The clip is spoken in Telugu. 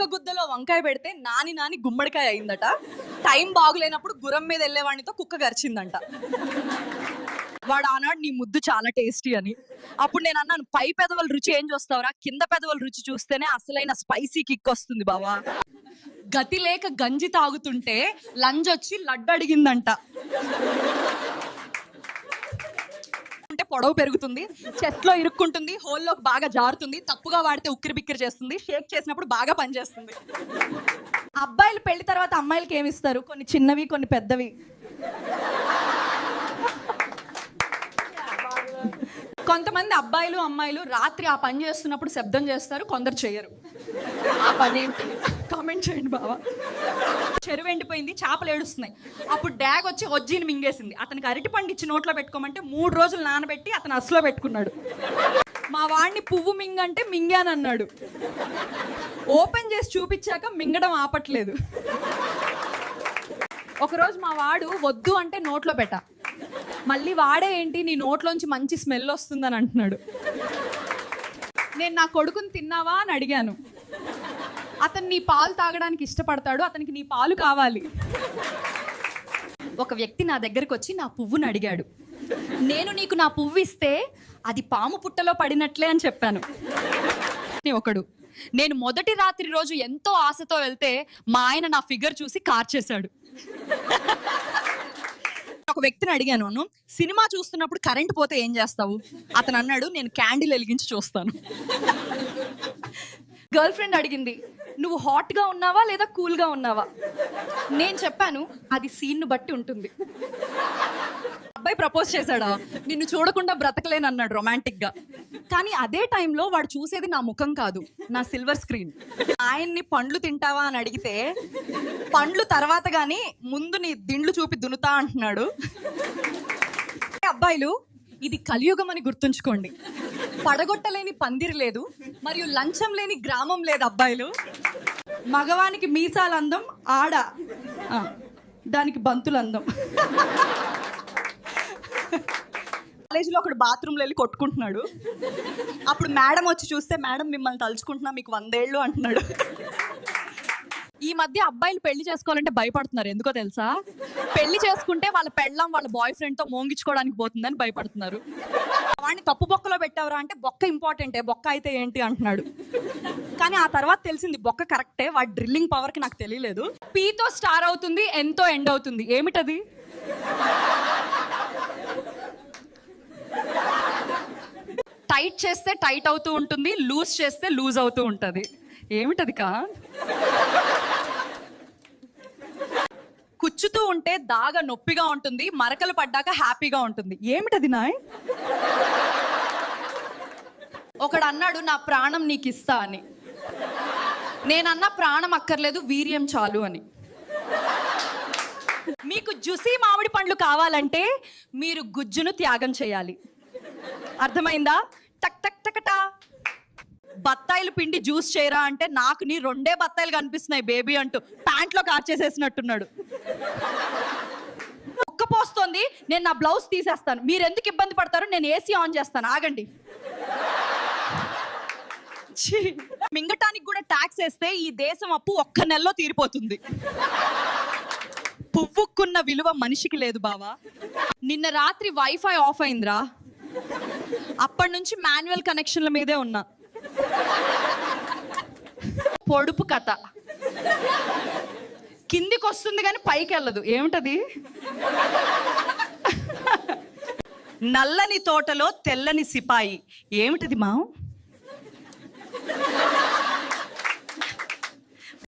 కుక్క గుద్దలో వంకాయ పెడితే నాని నాని గుమ్మడికాయ అయిందట. టైం బాగులేనప్పుడు గురం మీద వెళ్ళేవాడితో కుక్క గరిచిందంట. వాడు ఆనాడు నీ ముద్దు చాలా టేస్టీ అని. అప్పుడు నేను అన్నాను పై పెదవుల రుచి ఏం చూస్తావురా? కింద పెదవుల రుచి చూస్తేనే అసలైన స్పైసీ కిక్ వస్తుంది బావా. గతి లేక గంజి తాగుతుంటే లంజ్ వచ్చి లడ్డు అడిగిందంట. పొడవు పెరుగుతుంది చెస్ట్లో ఇరుక్కుంటుంది హోల్లో బాగా జారుతుంది తప్పుగా వాడితే ఉక్కిరి బిక్కిరి చేస్తుంది షేక్ చేసినప్పుడు బాగా పనిచేస్తుంది అబ్బాయిలు పెళ్ళి తర్వాత అమ్మాయిలకి ఏమి ఇస్తారు? కొన్ని చిన్నవి కొన్ని పెద్దవి. కొంతమంది అబ్బాయిలు అమ్మాయిలు రాత్రి ఆ పని చేస్తున్నప్పుడు శబ్దం చేస్తారు కొందరు చేయరు. ఆ పని ఏంటి కామెంట్ చేయండి బావా. చెరువు ఎండిపోయింది చేపలు ఏడుస్తున్నాయి. అప్పుడు డ్యాగ్ వచ్చి ఒజ్జీని మింగేసింది. అతనికి అరటి పండు ఇచ్చి నోట్లో పెట్టుకోమంటే మూడు రోజులు నానబెట్టి అతను అసలో పెట్టుకున్నాడు. మా వాడిని పువ్వు మింగంటే మింగానన్నాడు. ఓపెన్ చేసి చూపించాక మింగడం ఆపట్లేదు. ఒకరోజు మా వాడు వద్దు అంటే నోట్లో పెట్ట. మళ్ళీ వాడే ఏంటి నీ నోట్లోంచి మంచి స్మెల్ వస్తుందని అంటున్నాడు. నేను నా కొడుకుని తిన్నావా అని అడిగాను. అతను నీ పాలు తాగడానికి ఇష్టపడతాడు అతనికి నీ పాలు కావాలి. ఒక వ్యక్తి నా దగ్గరకు వచ్చి నా పువ్వుని అడిగాడు. నేను నీకు నా పువ్వు ఇస్తే అది పాము పుట్టలో పడినట్లే అని చెప్పాను. ఒకడు. నేను మొదటి రాత్రి రోజు ఎంతో ఆశతో వెళ్తే మా ఆయన నా ఫిగర్ చూసి కార్చేశాడు ఒక వ్యక్తిని అడిగాను అను సినిమా చూస్తున్నప్పుడు కరెంట్ పోతే ఏం చేస్తావు? అతను అన్నాడు నేను క్యాండిల్ వెలిగించి చూస్తాను. గర్ల్ ఫ్రెండ్ అడిగింది నువ్వు హాట్గా ఉన్నావా లేదా కూల్గా ఉన్నావా? నేను చెప్పాను అది సీన్ను బట్టి ఉంటుంది. అబ్బాయి ప్రపోజ్ చేశాడా? నిన్ను చూడకుండా బ్రతకలేను అన్నాడు రొమాంటిక్గా. కానీ అదే టైంలో వాడు చూసేది నా ముఖం కాదు నా సిల్వర్ స్క్రీన్. ఆయన్ని పండ్లు తింటావా అని అడిగితే పండ్లు తర్వాత కానీ ముందు నీ దిండ్లు చూపి దునుతా అంటున్నాడు. అబ్బాయిలు ఇది కలియుగం అని గుర్తుంచుకోండి. పడగొట్టలేని పందిరి లేదు మరియు లంచం లేని గ్రామం లేదు అబ్బాయిలు. మగవానికి మీసాల అందం ఆడ దానికి బంతుల అందం కాలేజీలో ఒకడు బాత్రూంలో వెళ్ళి కొట్టుకుంటున్నాడు. అప్పుడు మేడం వచ్చి చూస్తే మేడం మిమ్మల్ని తలుచుకుంటున్నా మీకు వందేళ్ళు అంటున్నాడు. ఈ మధ్య అబ్బాయిలు పెళ్ళి చేసుకోవాలంటే భయపడుతున్నారు. ఎందుకో తెలుసా? పెళ్ళి చేసుకుంటే వాళ్ళ పెళ్ళం వాళ్ళ బాయ్ ఫ్రెండ్తో మోంగించుకోవడానికి పోతుందని భయపడుతున్నారు. వాడిని తప్పు బొక్కలో పెట్టావరా అంటే బొక్క ఇంపార్టెంటే బొక్క అయితే ఏంటి అంటున్నాడు. కానీ ఆ తర్వాత తెలిసింది బొక్క కరెక్టే వాడి డ్రిల్లింగ్ పవర్కి నాకు తెలియలేదు. పీతో స్టార్ అవుతుంది ఎంతో ఎండ్ అవుతుంది. ఏమిటది? టైట్ చేస్తే టైట్ అవుతూ ఉంటుంది లూజ్ చేస్తే లూజ్ అవుతూ ఉంటుంది. ఏమిటది కా? గుచ్చుతూ ఉంటే దాగా నొప్పిగా ఉంటుంది మరకలు పడ్డాక హ్యాపీగా ఉంటుంది. ఏమిటది నాయ్? ఒకడు అన్నాడు నా ప్రాణం నీకు ఇస్తా అని. నేనన్న ప్రాణం అక్కర్లేదు వీర్యం చాలు అని. మీకు జుసి మామిడి పండ్లు కావాలంటే మీరు గుజ్జును త్యాగం చేయాలి. అర్థమైందా? టక్ టక్ టకటా బత్తాయిలు పిండి జ్యూస్ చేయరా అంటే నాకు నీ రెండే బత్తాయిలు కనిపిస్తున్నాయి బేబీ అంటూ. ప్యాంట్లో కార్చేసేసినట్టున్నాడు. కుక్క పోస్తోంది నేను నా బ్లౌజ్ తీసేస్తాను. మీరు ఎందుకు ఇబ్బంది పడతారు నేను ఏసీ ఆన్ చేస్తాను. ఆగండి. మింగటానికి కూడా ట్యాక్స్ వేస్తే ఈ దేశం అప్పు ఒక్క నెలలో తీరిపోతుంది. పువ్వుకున్న విలువ మనిషికి లేదు బావా. నిన్న రాత్రి వైఫై ఆఫ్ అయిందిరా. అప్పటి నుంచి మాన్యువల్ కనెక్షన్ల మీదే ఉన్నా. పొడుపు కథ. కిందికి వస్తుంది కానీ పైకి వెళ్ళదు ఏమిటది? నల్లని తోటలో తెల్లని సిపాయి. ఏమిటది మా